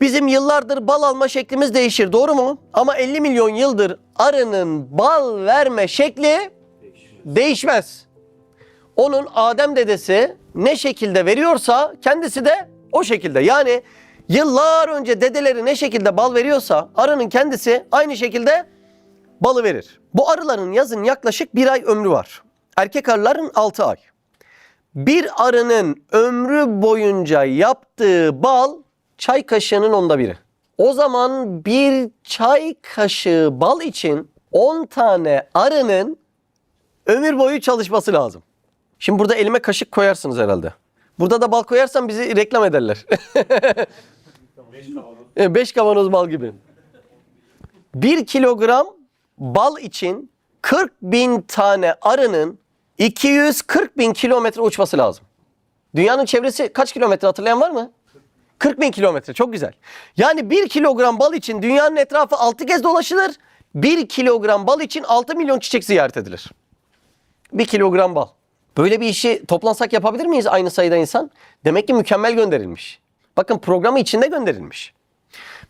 Bizim yıllardır bal alma şeklimiz değişir doğru mu? Ama 50 milyon yıldır arının bal verme şekli değişmez. Onun Adem dedesi ne şekilde veriyorsa kendisi de o şekilde. Yani yıllar önce dedeleri ne şekilde bal veriyorsa arının kendisi aynı şekilde balı verir. Bu arıların yazın yaklaşık bir ay ömrü var. Erkek arıların 6 ay. Bir arının ömrü boyunca yaptığı bal çay kaşığının onda biri. O zaman bir çay kaşığı bal için 10 tane arının ömür boyu çalışması lazım. Şimdi burada elime kaşık koyarsınız herhalde. Burada da bal koyarsam bizi reklam ederler. 5 kavanoz bal gibi. 1 kilogram bal için 40 bin tane arının 240 bin kilometre uçması lazım. Dünyanın çevresi kaç kilometre hatırlayan var mı? 40 bin kilometre çok güzel. Yani 1 kilogram bal için dünyanın etrafı 6 kez dolaşılır. 1 kilogram bal için 6 milyon çiçek ziyaret edilir. 1 kilogram bal. Böyle bir işi toplansak yapabilir miyiz aynı sayıda insan? Demek ki mükemmel gönderilmiş. Bakın programı içinde gönderilmiş.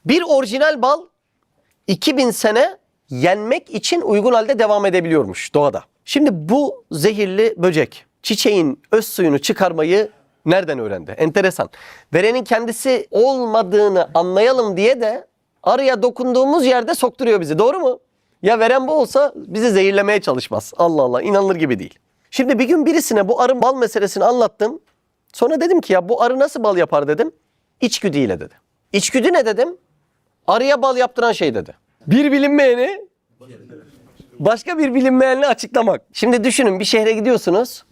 Bir orijinal bal 2000 sene yenmek için uygun halde devam edebiliyormuş doğada. Şimdi bu zehirli böcek çiçeğin öz suyunu çıkarmayı nereden öğrendi? Enteresan. Verenin kendisi olmadığını anlayalım diye de arıya dokunduğumuz yerde sokturuyor bizi. Doğru mu? Ya veren bu olsa bizi zehirlemeye çalışmaz. Allah Allah inanılır gibi değil. Şimdi bir gün birisine bu arı bal meselesini anlattım. Sonra dedim ki ya bu arı nasıl bal yapar dedim. İçgüdüyle dedi. İçgüdü ne dedim? Arıya bal yaptıran şey dedi. Bir bilinmeyeni başka bir bilinmeyenle açıklamak. Şimdi düşünün bir şehre gidiyorsunuz.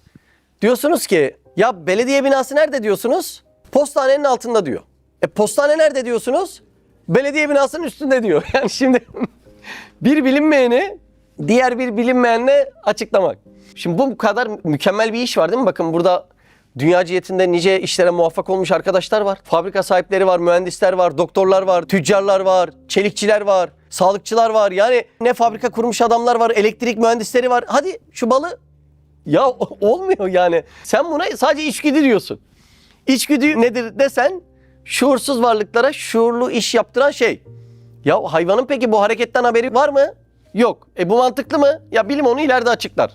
Diyorsunuz ki ya belediye binası nerede diyorsunuz? Postanenin altında diyor. E postane nerede diyorsunuz? Belediye binasının üstünde diyor. Yani şimdi bir bilinmeyeni diğer bir bilinmeyenle açıklamak. Şimdi bu kadar mükemmel bir iş var değil mi? Bakın burada dünya cihetinde nice işlere muvaffak olmuş arkadaşlar var. Fabrika sahipleri var, mühendisler var, doktorlar var, tüccarlar var, çelikçiler var, sağlıkçılar var. Yani ne fabrika kurmuş adamlar var, elektrik mühendisleri var. Hadi şu balı ya olmuyor yani. Sen buna sadece içgüdü diyorsun. İçgüdü nedir desen şuursuz varlıklara şuurlu iş yaptıran şey. Ya hayvanın peki bu hareketten haberi var mı? Yok. E bu mantıklı mı? Ya bilim onu ileride açıklar.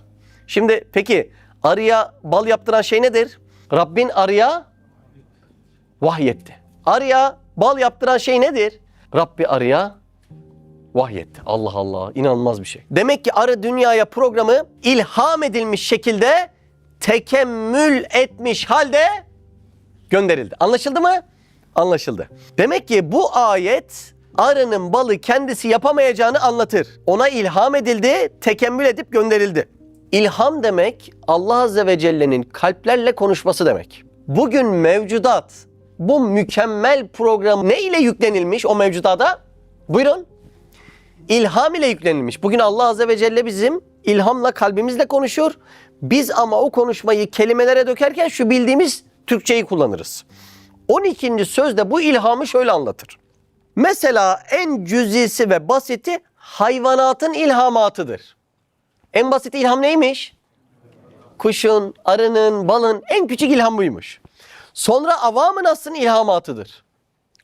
Şimdi peki arıya bal yaptıran şey nedir? Rabbin arıya vahyetti. Arıya bal yaptıran şey nedir? Rabbi arıya vahyetti. Allah Allah inanılmaz bir şey. Demek ki arı dünyaya programı ilham edilmiş şekilde tekemmül etmiş halde gönderildi. Anlaşıldı mı? Anlaşıldı. Demek ki bu ayet arının balı kendisi yapamayacağını anlatır. Ona ilham edildi, tekemmül edip gönderildi. İlham demek Allah Azze ve Celle'nin kalplerle konuşması demek. Bugün mevcudat bu mükemmel program ne ile yüklenilmiş o mevcudada? Buyurun. İlham ile yüklenilmiş. Bugün Allah Azze ve Celle bizim ilhamla kalbimizle konuşuyor. Biz ama o konuşmayı kelimelere dökerken şu bildiğimiz Türkçeyi kullanırız. 12. sözde bu ilhamı şöyle anlatır. Mesela en cüzisi ve basiti hayvanatın ilhamatıdır. En basit ilham neymiş? Kuşun, arının, balın en küçük ilham buymuş. Sonra avamın aslın ilhamatıdır.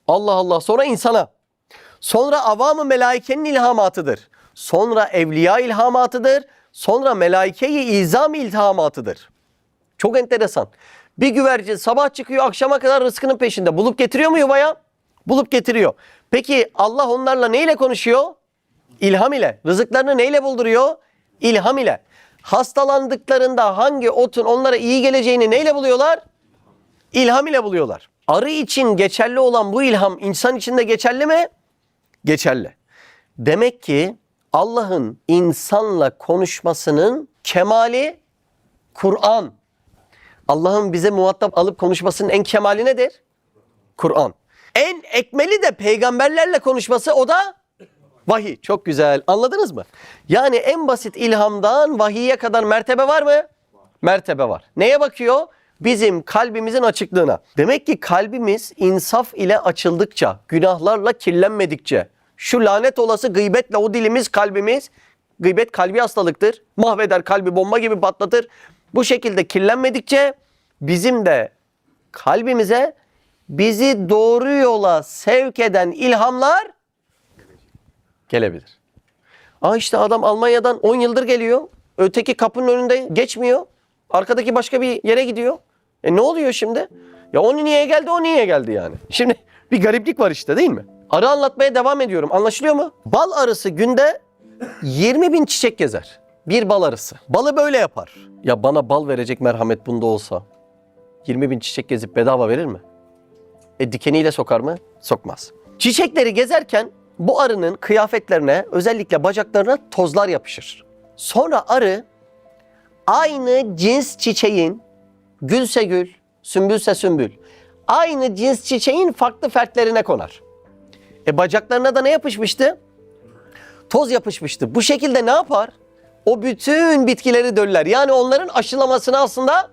Allah Allah. Sonra insana. Sonra avamı melaikenin ilhamatıdır. Sonra evliya ilhamatıdır. Sonra melaike-i izam ilhamatıdır. Çok enteresan. Bir güvercin sabah çıkıyor akşama kadar rızkının peşinde. Bulup getiriyor mu yuvaya? Bulup getiriyor. Peki Allah onlarla neyle konuşuyor? İlham ile. Rızıklarını neyle bulduruyor? İlham ile. Hastalandıklarında hangi otun onlara iyi geleceğini neyle buluyorlar? İlham ile buluyorlar. Arı için geçerli olan bu ilham insan için de geçerli mi? Geçerli. Demek ki Allah'ın insanla konuşmasının kemali Kur'an. Allah'ın bize muhatap alıp konuşmasının en kemali nedir? Kur'an. En ekmeli de peygamberlerle konuşması o da vahiy. Çok güzel. Anladınız mı? Yani en basit ilhamdan vahiye kadar mertebe var mı? Mertebe var. Neye bakıyor? Bizim kalbimizin açıklığına. Demek ki kalbimiz insaf ile açıldıkça, günahlarla kirlenmedikçe, şu lanet olası gıybetle o dilimiz kalbimiz, gıybet kalbi hastalıktır. Mahveder kalbi bomba gibi patlatır. Bu şekilde kirlenmedikçe bizim de kalbimize bizi doğru yola sevk eden ilhamlar gelebilir. Aa işte adam Almanya'dan 10 yıldır geliyor. Öteki kapının önünde geçmiyor. Arkadaki başka bir yere gidiyor. E ne oluyor şimdi? Ya o niye geldi, o niye geldi yani? Şimdi bir gariplik var işte değil mi? Arı anlatmaya devam ediyorum. Anlaşılıyor mu? Bal arısı günde 20 bin çiçek gezer. Bir bal arısı. Balı böyle yapar. Ya bana bal verecek merhamet bunda olsa 20 bin çiçek gezip bedava verir mi? E dikeniyle sokar mı? Sokmaz. Çiçekleri gezerken bu arının kıyafetlerine özellikle bacaklarına tozlar yapışır. Sonra arı aynı cins çiçeğin gülse gül, sümbülse sümbül aynı cins çiçeğin farklı fertlerine konar. E bacaklarına da ne yapışmıştı? Toz yapışmıştı. Bu şekilde ne yapar? O bütün bitkileri döller. Yani onların aşılamasını aslında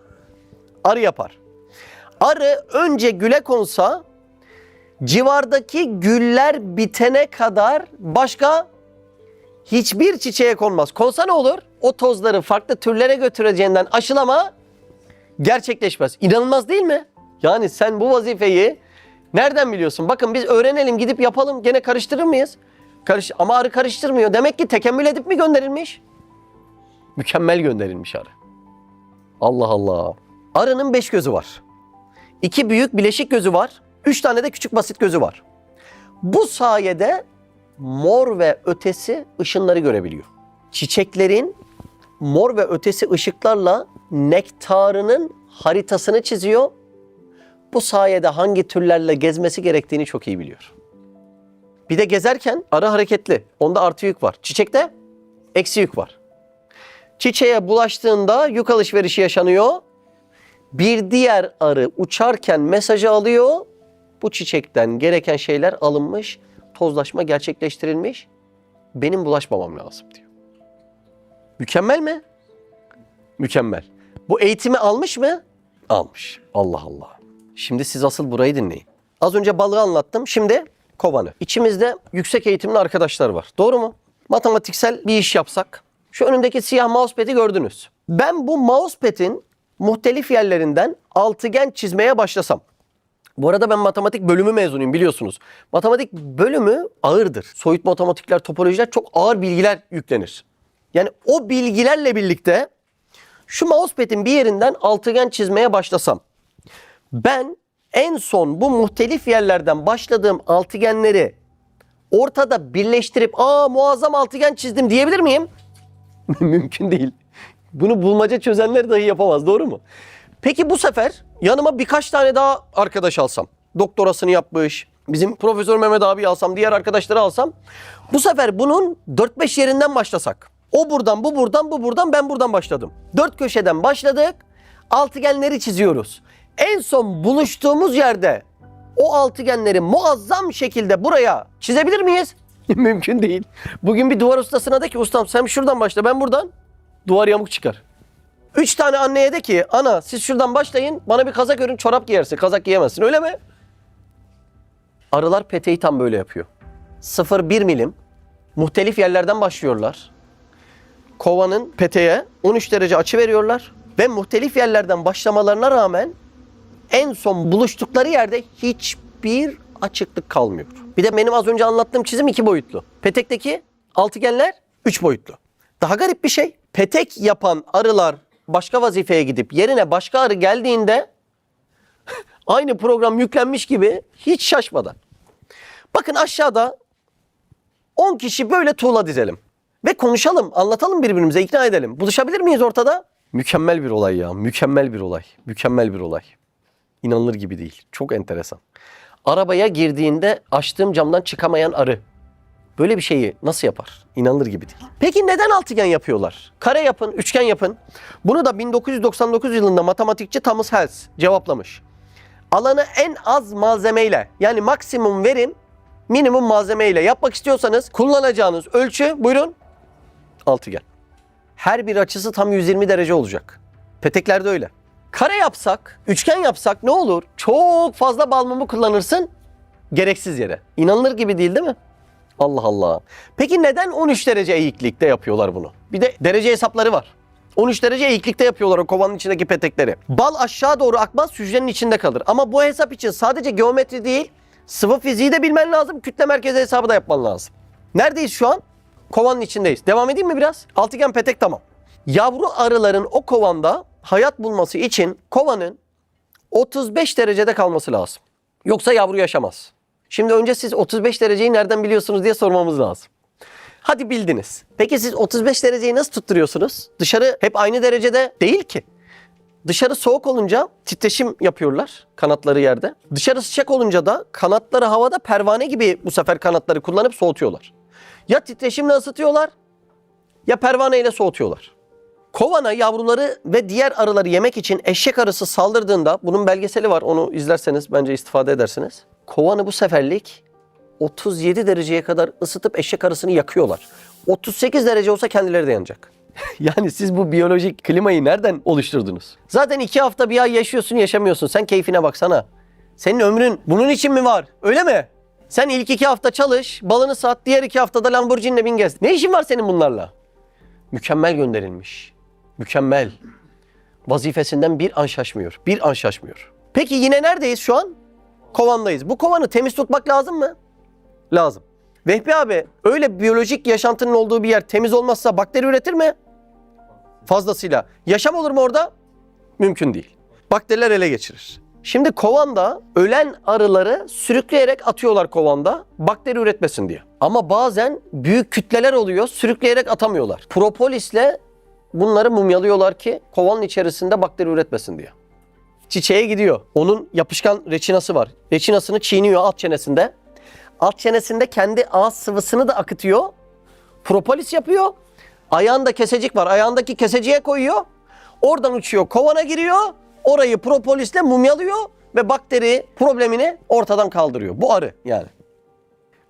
arı yapar. Arı önce güle konsa civardaki güller bitene kadar başka hiçbir çiçeğe konmaz. Konsa ne olur? O tozları farklı türlere götüreceğinden aşılama gerçekleşmez. İnanılmaz değil mi? Yani sen bu vazifeyi nereden biliyorsun? Bakın biz öğrenelim gidip yapalım gene karıştırır mıyız? Karış Ama arı karıştırmıyor. Demek ki tekemmül edip mi gönderilmiş? Mükemmel gönderilmiş arı. Allah Allah. Arının beş gözü var. İki büyük bileşik gözü var. Üç tane de küçük basit gözü var. Bu sayede mor ve ötesi ışınları görebiliyor. Çiçeklerin mor ve ötesi ışıklarla nektarının haritasını çiziyor. Bu sayede hangi türlerle gezmesi gerektiğini çok iyi biliyor. Bir de gezerken arı hareketli. Onda artı yük var. Çiçekte eksi yük var. Çiçeğe bulaştığında yük alışverişi yaşanıyor. Bir diğer arı uçarken mesajı alıyor. Bu çiçekten gereken şeyler alınmış, tozlaşma gerçekleştirilmiş. Benim bulaşmamam lazım diyor. Mükemmel mi? Mükemmel. Bu eğitimi almış mı? Almış. Allah Allah. Şimdi siz asıl burayı dinleyin. Az önce balığı anlattım. Şimdi kovanı. İçimizde yüksek eğitimli arkadaşlar var. Doğru mu? Matematiksel bir iş yapsak. Şu önümdeki siyah mousepad'i gördünüz. Ben bu mousepad'in muhtelif yerlerinden altıgen çizmeye başlasam. Bu arada ben matematik bölümü mezunuyum biliyorsunuz. Matematik bölümü ağırdır. Soyut matematikler, topolojiler çok ağır bilgiler yüklenir. Yani o bilgilerle birlikte şu mousepad'in bir yerinden altıgen çizmeye başlasam. Ben en son bu muhtelif yerlerden başladığım altıgenleri ortada birleştirip aa muazzam altıgen çizdim diyebilir miyim? Mümkün değil. Bunu bulmaca çözenler dahi yapamaz doğru mu? Peki bu sefer yanıma birkaç tane daha arkadaş alsam. Doktorasını yapmış. Bizim Profesör Mehmet abi alsam, diğer arkadaşları alsam. Bu sefer bunun 4-5 yerinden başlasak. O buradan, bu buradan, bu buradan, ben buradan başladım. Dört köşeden başladık. Altıgenleri çiziyoruz. En son buluştuğumuz yerde o altıgenleri muazzam şekilde buraya çizebilir miyiz? Mümkün değil. Bugün bir duvar ustasına de ki ustam sen şuradan başla ben buradan. Duvar yamuk çıkar. Üç tane anneye de ki ana siz şuradan başlayın bana bir kazak örün çorap giyersin kazak giyemezsin öyle mi? Arılar peteği tam böyle yapıyor. 0-1 milim muhtelif yerlerden başlıyorlar. Kovanın peteğe 13 derece açı veriyorlar ve muhtelif yerlerden başlamalarına rağmen en son buluştukları yerde hiçbir açıklık kalmıyor. Bir de benim az önce anlattığım çizim iki boyutlu. Petekteki altıgenler üç boyutlu. Daha garip bir şey. Petek yapan arılar başka vazifeye gidip yerine başka arı geldiğinde aynı program yüklenmiş gibi hiç şaşmadan. Bakın aşağıda 10 kişi böyle tuğla dizelim. Ve konuşalım, anlatalım birbirimize, ikna edelim. Buluşabilir miyiz ortada? Mükemmel bir olay ya, mükemmel bir olay, mükemmel bir olay. İnanılır gibi değil, çok enteresan. Arabaya girdiğinde açtığım camdan çıkamayan arı. Böyle bir şeyi nasıl yapar? İnanılır gibi değil. Peki neden altıgen yapıyorlar? Kare yapın, üçgen yapın. Bunu da 1999 yılında matematikçi Thomas Hales cevaplamış. Alanı en az malzemeyle yani maksimum verim minimum malzemeyle yapmak istiyorsanız kullanacağınız ölçü buyurun altıgen. Her bir açısı tam 120 derece olacak. Peteklerde öyle. Kare yapsak, üçgen yapsak ne olur? Çok fazla bal kullanırsın gereksiz yere. İnanılır gibi değil değil mi? Allah Allah. Peki neden 13 derece eğiklikte yapıyorlar bunu? Bir de derece hesapları var. 13 derece eğiklikte yapıyorlar o kovanın içindeki petekleri. Bal aşağı doğru akmaz hücrenin içinde kalır. Ama bu hesap için sadece geometri değil sıvı fiziği de bilmen lazım. Kütle merkezi hesabı da yapman lazım. Neredeyiz şu an? Kovanın içindeyiz. Devam edeyim mi biraz? Altıgen petek tamam. Yavru arıların o kovanda hayat bulması için kovanın 35 derecede kalması lazım. Yoksa yavru yaşamaz. Şimdi önce siz 35 dereceyi nereden biliyorsunuz diye sormamız lazım. Hadi bildiniz. Peki siz 35 dereceyi nasıl tutturuyorsunuz? Dışarı hep aynı derecede değil ki. Dışarı soğuk olunca titreşim yapıyorlar kanatları yerde. Dışarı sıcak olunca da kanatları havada pervane gibi bu sefer kanatları kullanıp soğutuyorlar. Ya titreşimle ısıtıyorlar ya pervane ile soğutuyorlar. Kovana yavruları ve diğer arıları yemek için eşek arısı saldırdığında bunun belgeseli var onu izlerseniz bence istifade edersiniz. Kovanı bu seferlik 37 dereceye kadar ısıtıp eşek arısını yakıyorlar. 38 derece olsa kendileri de yanacak. yani siz bu biyolojik klimayı nereden oluşturdunuz? Zaten iki hafta bir ay yaşıyorsun yaşamıyorsun. Sen keyfine baksana. Senin ömrün bunun için mi var? Öyle mi? Sen ilk iki hafta çalış, balını sat, diğer iki haftada Lamborghini'le bin gez. Ne işin var senin bunlarla? Mükemmel gönderilmiş. Mükemmel. Vazifesinden bir an şaşmıyor. Bir an şaşmıyor. Peki yine neredeyiz şu an? Kovandayız. Bu kovanı temiz tutmak lazım mı? Lazım. Vehbi abi öyle biyolojik yaşantının olduğu bir yer temiz olmazsa bakteri üretir mi? Fazlasıyla. Yaşam olur mu orada? Mümkün değil. Bakteriler ele geçirir. Şimdi kovanda ölen arıları sürükleyerek atıyorlar kovanda bakteri üretmesin diye. Ama bazen büyük kütleler oluyor sürükleyerek atamıyorlar. Propolisle bunları mumyalıyorlar ki kovanın içerisinde bakteri üretmesin diye. Çiçeğe gidiyor. Onun yapışkan reçinası var. Reçinasını çiğniyor alt çenesinde. Alt çenesinde kendi ağız sıvısını da akıtıyor. Propolis yapıyor. Ayağında kesecik var. Ayağındaki keseciye koyuyor. Oradan uçuyor. Kovana giriyor. Orayı propolisle mumyalıyor ve bakteri problemini ortadan kaldırıyor. Bu arı yani.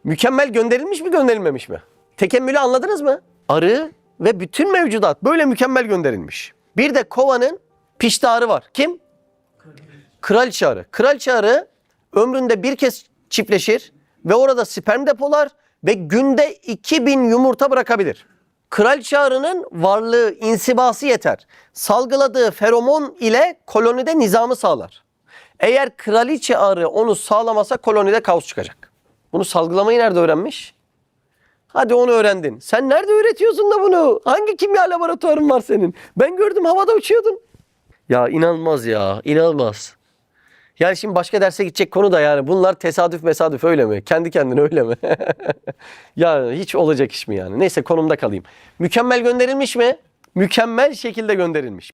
Mükemmel gönderilmiş mi gönderilmemiş mi? Tekemmülü anladınız mı? Arı ve bütün mevcudat böyle mükemmel gönderilmiş. Bir de kovanın pişti arı var. Kim? Kraliçe arı. Kraliçe arı ömründe bir kez çiftleşir ve orada sperm depolar ve günde 2000 yumurta bırakabilir. Kraliçe arının varlığı, insibası yeter. Salgıladığı feromon ile kolonide nizamı sağlar. Eğer kraliçe arı onu sağlamasa kolonide kaos çıkacak. Bunu salgılamayı nerede öğrenmiş? Hadi onu öğrendin. Sen nerede üretiyorsun da bunu? Hangi kimya laboratuvarın var senin? Ben gördüm havada uçuyordun. Ya inanılmaz ya, inanılmaz. Yani şimdi başka derse gidecek konu da yani bunlar tesadüf mesadüf öyle mi? Kendi kendine öyle mi? ya hiç olacak iş mi yani? Neyse konumda kalayım. Mükemmel gönderilmiş mi? Mükemmel şekilde gönderilmiş.